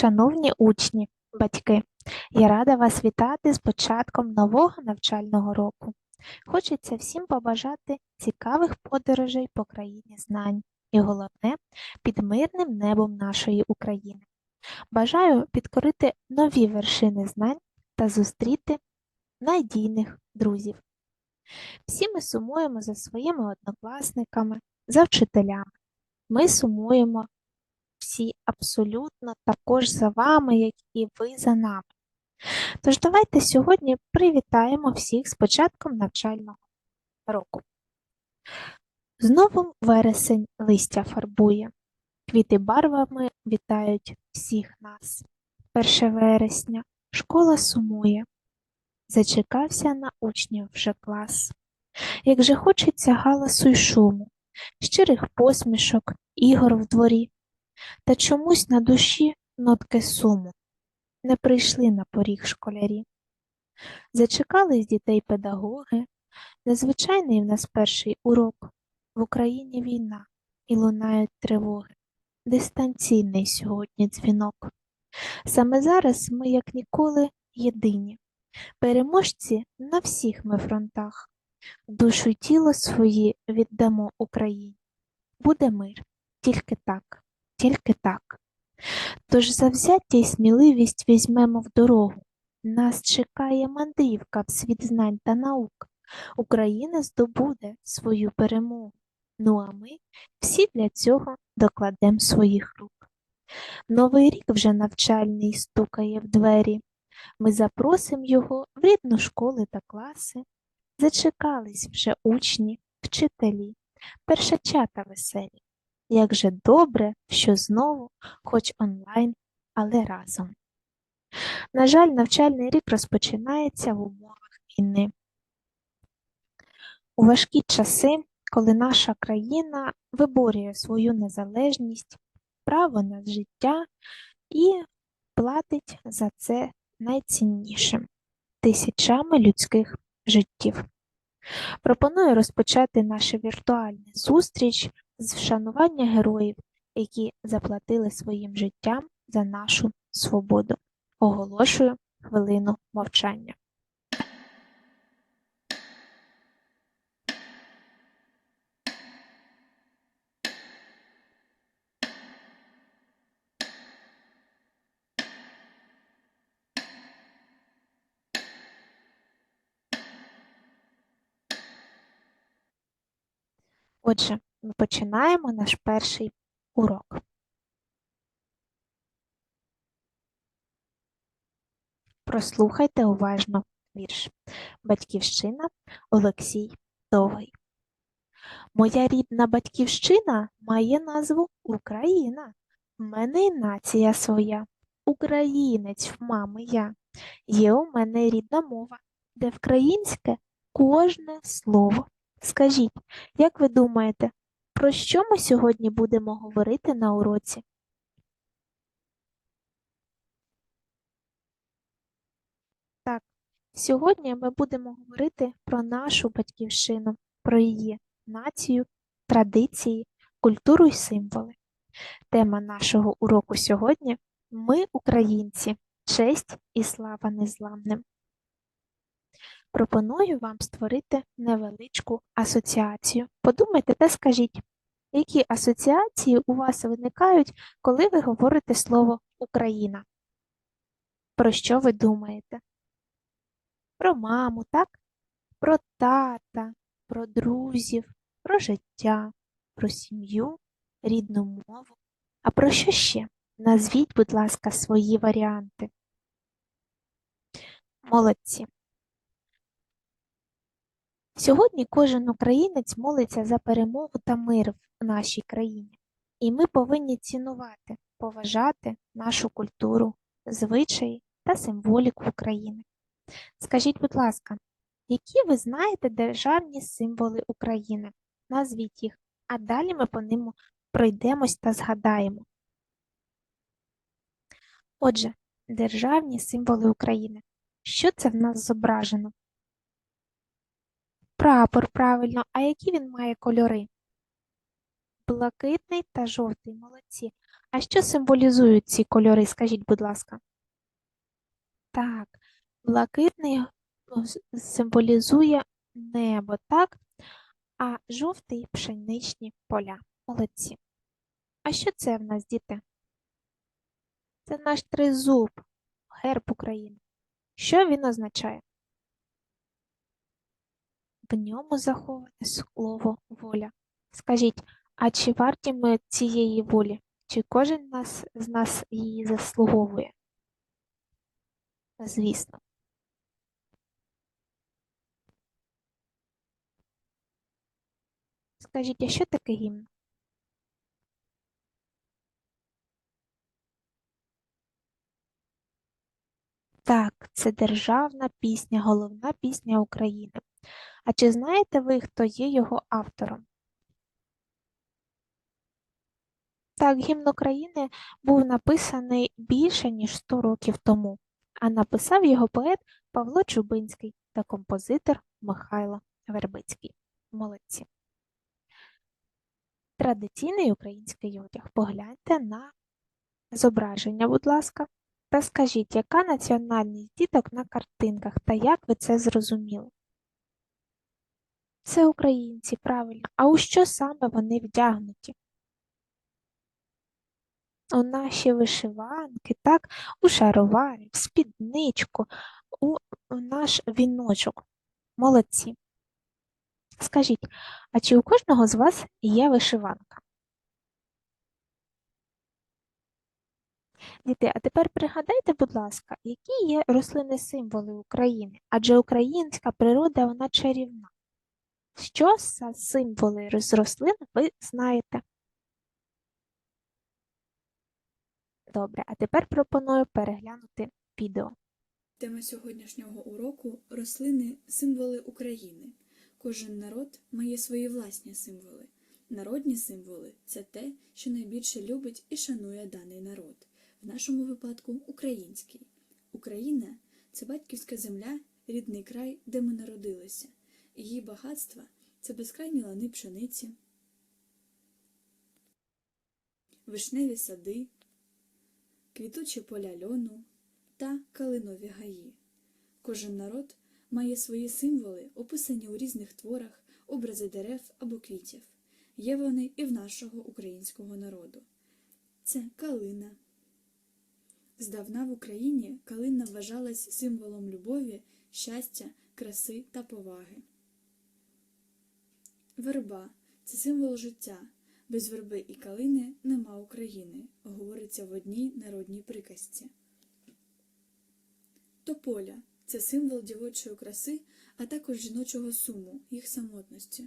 Шановні учні, батьки, я рада вас вітати з початком нового навчального року. Хочеться всім побажати цікавих подорожей по країні знань і головне під мирним небом нашої України. Бажаю підкорити нові вершини знань та зустріти надійних друзів. Всі ми сумуємо за своїми однокласниками, за вчителями. Ми сумуємо всі абсолютно також за вами, як і ви за нами. Тож давайте сьогодні привітаємо всіх з початком навчального року. Знову вересень листя фарбує, квіти барвами вітають всіх нас. 1 вересня школа сумує, зачекався на учнів вже клас. Як же хочеться галасу й шуму, щирих посмішок, ігор в дворі, та чомусь на душі нотки суму. Не прийшли на поріг школярі. Зачекались дітей педагоги, незвичайний в нас перший урок. В Україні війна і лунають тривоги. Дистанційний сьогодні дзвінок. Саме зараз ми, як ніколи, єдині. Переможці на всіх ми фронтах. Душу й тіло свої віддамо Україні. Буде мир, тільки так, тільки так. Тож завзяття й сміливість візьмемо в дорогу. Нас чекає мандрівка в світ знань та наук. Україна здобуде свою перемогу. Ну а ми всі для цього докладемо своїх рук. Новий рік вже навчальний стукає в двері. Ми запросимо його в рідну школи та класи. Зачекались вже учні, вчителі, першачата веселі. Як же добре, що знову, хоч онлайн, але разом. На жаль, навчальний рік розпочинається в умовах війни. У важкі часи, коли наша країна виборює свою незалежність, право на життя і платить за це найціннішим тисячами людських життів. Пропоную розпочати нашу віртуальну зустріч з вшанування героїв, які заплатили своїм життям за нашу свободу. Оголошую хвилину мовчання. Отже, починаємо наш перший урок. Прослухайте уважно вірш. Батьківщина Олексій Довгий. Моя рідна батьківщина має назву Україна. В мене і нація своя. Українець в мами я. Є у мене рідна мова, де вкраїнське кожне слово. Скажіть, як ви думаєте, про що ми сьогодні будемо говорити на уроці? Так, сьогодні ми будемо говорити про нашу батьківщину, про її націю, традиції, культуру і символи. Тема нашого уроку сьогодні Ми українці, честь і слава незламним. Пропоную вам створити невеличку асоціацію. Подумайте та скажіть, які асоціації у вас виникають, коли ви говорите слово Україна? Про що ви думаєте? Про маму, так? Про тата, про друзів, про життя, про сім'ю, рідну мову. А про що ще? Назвіть, будь ласка, свої варіанти. Молодці. Сьогодні кожен українець молиться за перемогу та мир в нашій країні, і ми повинні цінувати, поважати нашу культуру, звичаї та символіку України. Скажіть, будь ласка, які ви знаєте державні символи України? Назвіть їх, а далі ми по ним пройдемось та згадаємо. Отже, державні символи України. Що це в нас зображено? Прапор, правильно. А які він має кольори? Блакитний та жовтий, молодці. А що символізують ці кольори, скажіть, будь ласка? Так, блакитний ну, символізує небо, так? А жовтий пшеничні поля. Молодці. А що це в нас, діти? Це наш тризуб, герб України. Що він означає? В ньому заховане слово воля. Скажіть, а чи варті ми цієї волі? Чи кожен нас, з нас її заслуговує? Звісно. Скажіть, а що таке гімн? Так, це державна пісня, головна пісня України. А чи знаєте ви, хто є його автором? Так, гімн України був написаний більше, ніж 100 років тому, а написав його поет Павло Чубинський та композитор Михайло Вербицький. Молодці. Традиційний український одяг. Погляньте на зображення, будь ласка, та скажіть, яка національність діток на картинках та як ви це зрозуміли? Це українці, правильно. А у що саме вони вдягнуті? У наші вишиванки, так, у шаровари, в спідничку, у, у наш віночок. Молодці. Скажіть, а чи у кожного з вас є вишиванка? Діти, а тепер пригадайте, будь ласка, які є рослини символи України? Адже українська природа вона чарівна. Що за символи з рослин ви знаєте? Добре, а тепер пропоную переглянути відео. Тема сьогоднішнього уроку рослини символи України. Кожен народ має свої власні символи. Народні символи це те, що найбільше любить і шанує даний народ. В нашому випадку український. Україна це батьківська земля, рідний край, де ми народилися. Її багатства це безкрайні лани пшениці, вишневі сади, квітучі поля льону та калинові гаї. Кожен народ має свої символи, описані у різних творах, образи дерев або квітів. Є вони і в нашого українського народу. Це калина. Здавна в Україні калина вважалась символом любові, щастя, краси та поваги. Верба це символ життя. Без верби і калини нема України, говориться в одній народній приказці. Тополя це символ дівочої краси, а також жіночого суму, їх самотності.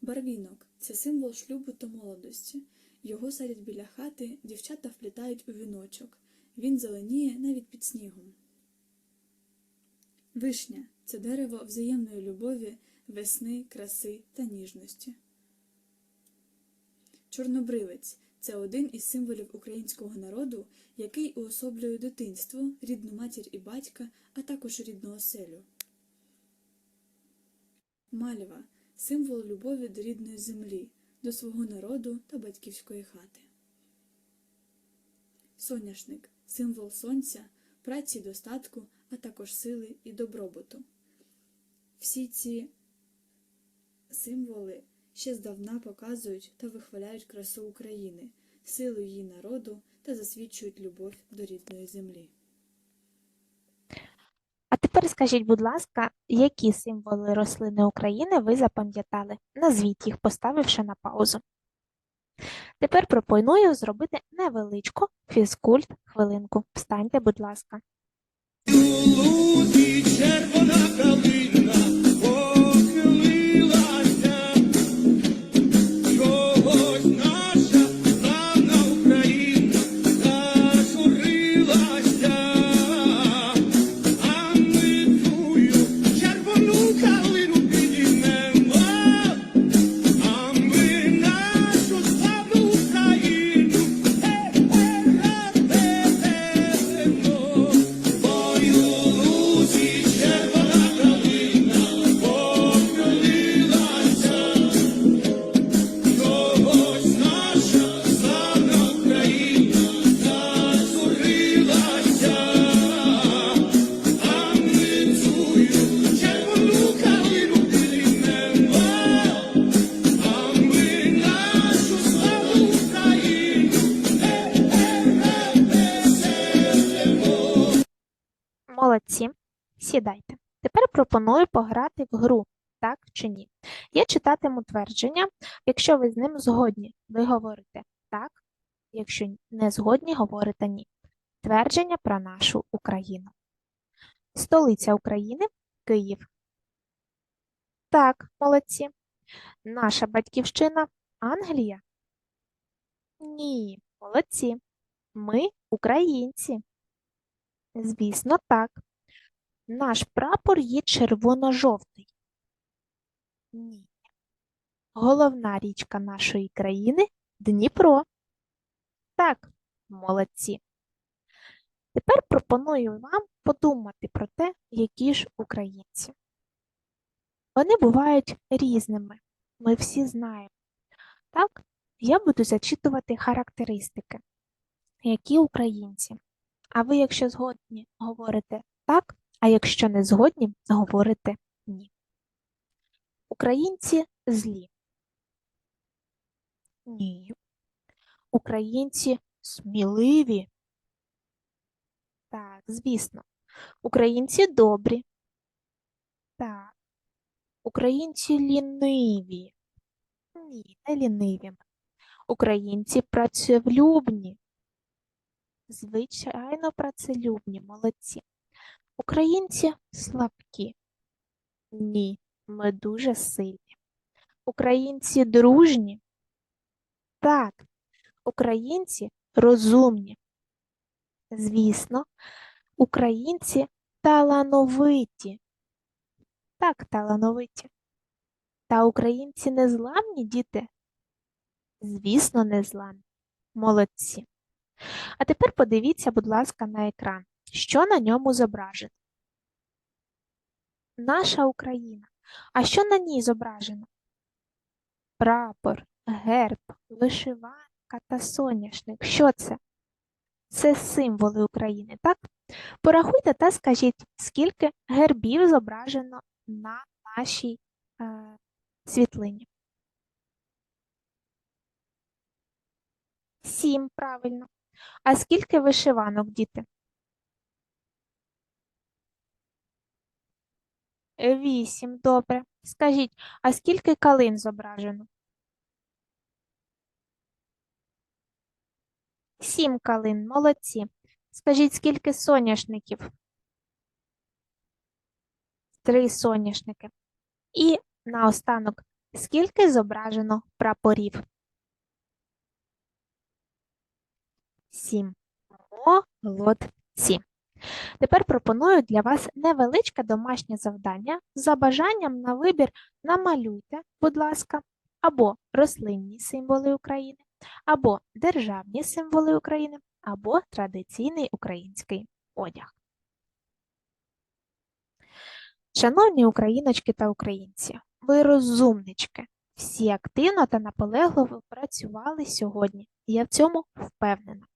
Барвінок це символ шлюбу та молодості. Його садять біля хати, дівчата вплітають у віночок. Він зеленіє навіть під снігом. Вишня це дерево взаємної любові, весни, краси та ніжності. Чорнобривець це один із символів українського народу, який уособлює дитинство, рідну матір і батька, а також рідну оселю. Мальва символ любові до рідної землі, до свого народу та батьківської хати. Соняшник символ сонця, праці достатку, а також сили і добробуту. Всі ці символи ще здавна показують та вихваляють красу України, силу її народу та засвідчують любов до рідної землі. А тепер скажіть, будь ласка, які символи рослини України ви запам'ятали? Назвіть їх, поставивши на паузу. Тепер пропоную зробити невеличку фізкульт хвилинку. Встаньте, будь ласка. лузі червона Сідайте. Тепер пропоную пограти в гру, так чи ні. Я читатиму твердження. Якщо ви з ним згодні, ви говорите так, якщо не згодні, говорите ні. Твердження про нашу Україну. Столиця України Київ. Так, молодці. Наша батьківщина Англія? Ні, молодці. Ми українці. Звісно, так. Наш прапор є червоно-жовтий. Ні. Головна річка нашої країни Дніпро. Так, молодці. Тепер пропоную вам подумати про те, які ж українці. Вони бувають різними, ми всі знаємо. Так, я буду зачитувати характеристики, які українці. А ви, якщо згодні, говорите так, а якщо не згодні, говорите ні. Українці злі. Ні. Українці сміливі. Так, звісно. Українці добрі. Так. Українці ліниві. Ні, не ліниві. Українці працелюбні. Звичайно, працелюбні, молодці. Українці слабкі. Ні, ми дуже сильні. Українці дружні. Так, українці розумні. Звісно, українці талановиті. Так, талановиті. Та українці незламні, діти? Звісно, незламні. Молодці. А тепер подивіться, будь ласка, на екран, що на ньому зображено. Наша Україна. А що на ній зображено? Прапор, герб, вишиванка та соняшник. Що це? Це символи України, так? Порахуйте та скажіть, скільки гербів зображено на нашій е, світлині. Сім, правильно. А скільки вишиванок, діти? Вісім, добре. Скажіть, а скільки калин зображено? Сім калин, молодці. Скажіть, скільки соняшників? Три соняшники. І наостанок, скільки зображено прапорів? Сім. Молодці. Тепер пропоную для вас невеличке домашнє завдання. За бажанням на вибір намалюйте, будь ласка, або рослинні символи України, або державні символи України, або традиційний український одяг. Шановні україночки та українці, ви розумнички. Всі активно та наполегливо працювали сьогодні. Я в цьому впевнена.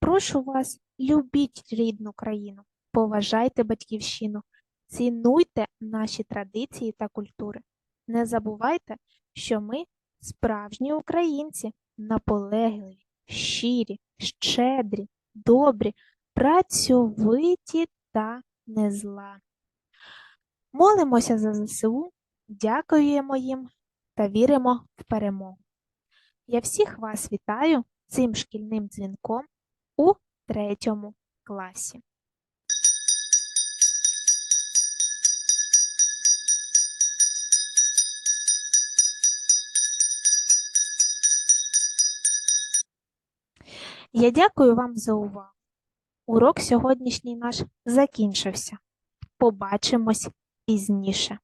Прошу вас, любіть рідну країну, поважайте батьківщину, цінуйте наші традиції та культури. Не забувайте, що ми справжні українці, наполегливі, щирі, щедрі, добрі, працьовиті та незламні. Молимося за ЗСУ, дякуємо їм та віримо в перемогу. Я всіх вас вітаю цим шкільним дзвінком у третьому класі. Я дякую вам за увагу. Урок сьогоднішній наш закінчився. Побачимось пізніше.